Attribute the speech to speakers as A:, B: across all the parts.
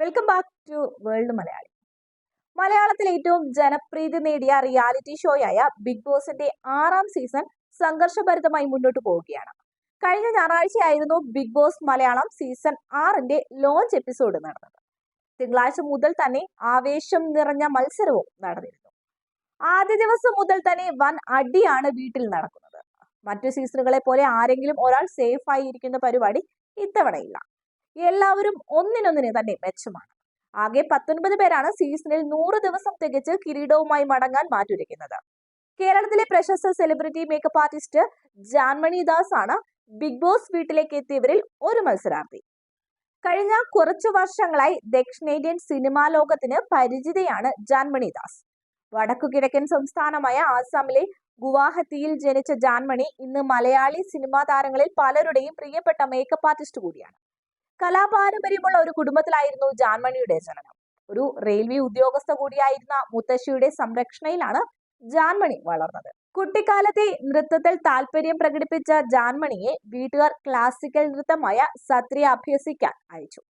A: Welcome back to world Malayali മലയാളത്തിൽ ഏറ്റവും ജനപ്രീതി നേടിയ റിയാലിറ്റി ഷോയായ ബിഗ് ബോസിന്റെ ആറാം സീസൺ സംഘർഷഭരിതമായി മുന്നോട്ട് പോവുകയാണ്. കഴിഞ്ഞ ഞായറാഴ്ചയായിരുന്നു ബിഗ് ബോസ് മലയാളം സീസൺ ആറിന്റെ ലോഞ്ച് എപ്പിസോഡ് നടന്നത്. തിങ്കളാഴ്ച മുതൽ തന്നെ ആവേശം നിറഞ്ഞ മത്സരവും നടന്നിരുന്നു. ആദ്യ ദിവസം മുതൽ തന്നെ വൻ അടിയാണ് വീട്ടിൽ നടക്കുന്നത്. മറ്റു സീസണുകളെ പോലെ ആരെങ്കിലും ഒരാൾ സേഫ് ആയി ഇരിക്കുന്ന പരിപാടി ഇത്തവണയില്ല. എല്ലാവരും ഒന്നിനൊന്നിന് തന്നെ മെച്ചമാണ്. ആകെ പത്തൊൻപത് പേരാണ് സീസണിൽ നൂറ് ദിവസം തികച്ച് കിരീടവുമായി മടങ്ങാൻ മാറ്റുരയ്ക്കുന്നത്. കേരളത്തിലെ പ്രശസ്ത celebrity makeup artist Janmani Das ആണ് ബിഗ് ബോസ് വീട്ടിലേക്ക് എത്തിയവരിൽ ഒരു മത്സരാർത്ഥി. കഴിഞ്ഞ കുറച്ചു വർഷങ്ങളായി ദക്ഷിണേന്ത്യൻ സിനിമാ ലോകത്തിന് പരിചിതയാണ് ജാൻമണി ദാസ്. വടക്കു കിഴക്കൻ സംസ്ഥാനമായ ആസാമിലെ ഗുവാഹത്തിയിൽ ജനിച്ച ജാൻമണി ഇന്ന് മലയാളി സിനിമാ താരങ്ങളിൽ പലരുടെയും പ്രിയപ്പെട്ട മേക്കപ്പ് ആർട്ടിസ്റ്റ് കൂടിയാണ്. കലാപാരമ്പര്യമുള്ള ഒരു കുടുംബത്തിലായിരുന്നു ജാൻമണിയുടെ ജനനം. ഒരു റെയിൽവേ ഉദ്യോഗസ്ഥ കൂടിയായിരുന്ന മുത്തശ്ശിയുടെ സംരക്ഷണയിലാണ് ജാൻമണി വളർന്നത്. കുട്ടിക്കാലത്തെ നൃത്തത്തിൽ താല്പര്യം പ്രകടിപ്പിച്ച ജാൻമണിയെ വീട്ടുകാർ ക്ലാസിക്കൽ നൃത്തമായ സത്രിയ അഭ്യസിക്കാൻ അയച്ചു.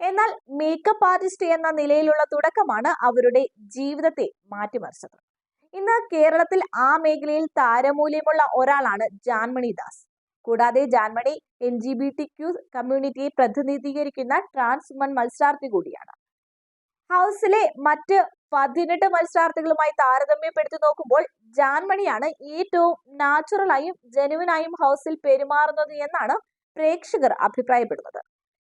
A: എന്നാൽ മേക്കപ്പ് ആർട്ടിസ്റ്റ് എന്ന നിലയിലുള്ള തുടക്കമാണ് അവരുടെ ജീവിതത്തെ മാറ്റിമറിച്ചത്. ഇന്ന് കേരളത്തിൽ ആ മേഖലയിൽ താരമൂല്യമുള്ള ഒരാളാണ് ജാൻമണി ദാസ്. കൂടാതെ Janmani N G B T Q കമ്മ്യൂണിറ്റിയെ പ്രതിനിധീകരിക്കുന്ന ട്രാൻസ് വുമൺ മത്സരാർത്ഥി കൂടിയാണ്. ഹൗസിലെ മറ്റ് പതിനെട്ട് മത്സരാർത്ഥികളുമായി താരതമ്യപ്പെടുത്തി നോക്കുമ്പോൾ ജാൻമണിയാണ് ഏറ്റവും നാച്ചുറലായും ജനുവിനായും ഹൗസിൽ പെരുമാറുന്നത് എന്നാണ് പ്രേക്ഷകർ അഭിപ്രായപ്പെടുന്നത്.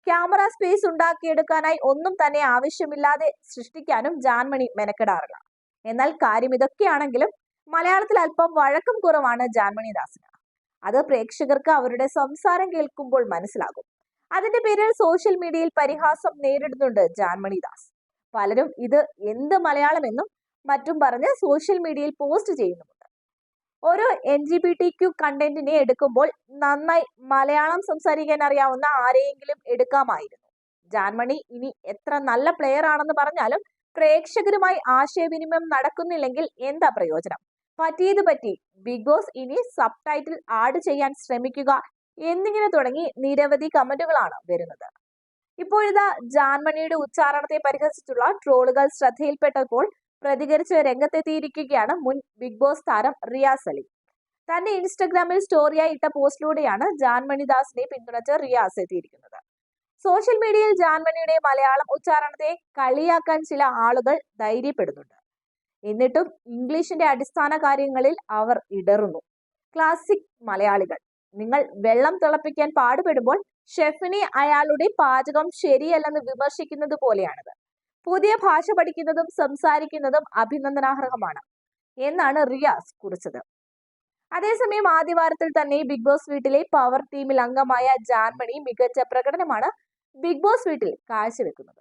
A: ക്യാമറ സ്പേസ് ഉണ്ടാക്കിയെടുക്കാനായി ഒന്നും തന്നെ ആവശ്യമില്ലാതെ സൃഷ്ടിക്കാനും ജാൻമണി മെനക്കെടാറില്ല എന്നാൽ കാര്യം ഇതൊക്കെയാണെങ്കിലും മലയാളത്തിൽ അല്പം വഴക്കം കുറവാണ് ജാൻമണി ദാസിന് അത് പ്രേക്ഷകർക്ക് അവരുടെ സംസാരം കേൾക്കുമ്പോൾ മനസ്സിലാകും. അതിന്റെ പേരിൽ സോഷ്യൽ മീഡിയയിൽ പരിഹാസം നേരിടുന്നുണ്ട് ജാൻമണി ദാസ് പലരും ഇത് എന്ത് മലയാളം എന്നും മറ്റും പറഞ്ഞ് സോഷ്യൽ മീഡിയയിൽ പോസ്റ്റ് ചെയ്യുന്നുമുണ്ട്. ഓരോ N G B T Q കണ്ടന്റിനെ എടുക്കുമ്പോൾ നന്നായി മലയാളം സംസാരിക്കാൻ അറിയാവുന്ന ആരെയെങ്കിലും എടുക്കാമായിരുന്നു. ജാൻമണി ഇനി എത്ര നല്ല പ്ലെയർ ആണെന്ന് പറഞ്ഞാലും പ്രേക്ഷകരുമായി ആശയവിനിമയം നടക്കുന്നില്ലെങ്കിൽ എന്താ പ്രയോജനം? പറ്റിയത് പറ്റി. ബിഗ് ബോസ് ഇനി സബ് ടൈറ്റിൽ ആഡ് ചെയ്യാൻ ശ്രമിക്കുക. എന്നിങ്ങനെ തുടങ്ങി നിരവധി കമന്റുകളാണ് വരുന്നത്. ഇപ്പോഴിതാ ജാൻമണിയുടെ ഉച്ചാരണത്തെ പരിഹസിച്ചുള്ള ട്രോളുകൾ ശ്രദ്ധയിൽപ്പെട്ടപ്പോൾ പ്രതികരിച്ച് രംഗത്തെത്തിയിരിക്കുകയാണ് മുൻ ബിഗ് ബോസ് താരം റിയാസ് അലി. തന്റെ ഇൻസ്റ്റഗ്രാമിൽ സ്റ്റോറിയായി ഇട്ട പോസ്റ്റിലൂടെയാണ് ജാൻമണി ദാസിനെ പിന്തുണച്ച് റിയാസ് എത്തിയിരിക്കുന്നത്. സോഷ്യൽ മീഡിയയിൽ ജാൻമണിയുടെ മലയാളം ഉച്ചാരണത്തെ കളിയാക്കാൻ ചില ആളുകൾ ധൈര്യപ്പെടുന്നുണ്ട്. എന്നിട്ടും ഇംഗ്ലീഷിന്റെ അടിസ്ഥാന കാര്യങ്ങളിൽ അവർ ഇടറുന്നു. ക്ലാസിക് മലയാളികൾ. നിങ്ങൾ വെള്ളം തിളപ്പിക്കാൻ പാടുപെടുമ്പോൾ ഷെഫിനെ അയാളുടെ പാചകം ശരിയല്ലെന്ന് വിമർശിക്കുന്നത് പോലെയാണിത്. പുതിയ ഭാഷ പഠിക്കുന്നതും സംസാരിക്കുന്നതും അഭിനന്ദനാർഹമാണ് എന്നാണ് റിയാസ് കുറിച്ചത്. അതേസമയം ആദ്യവാരത്തിൽ തന്നെ ബിഗ് ബോസ് വീട്ടിലെ പവർ ടീമിൽ അംഗമായ ജാൻമണി മികച്ച പ്രകടനമാണ് ബിഗ് ബോസ് വീട്ടിൽ കാഴ്ചവെക്കുന്നത്.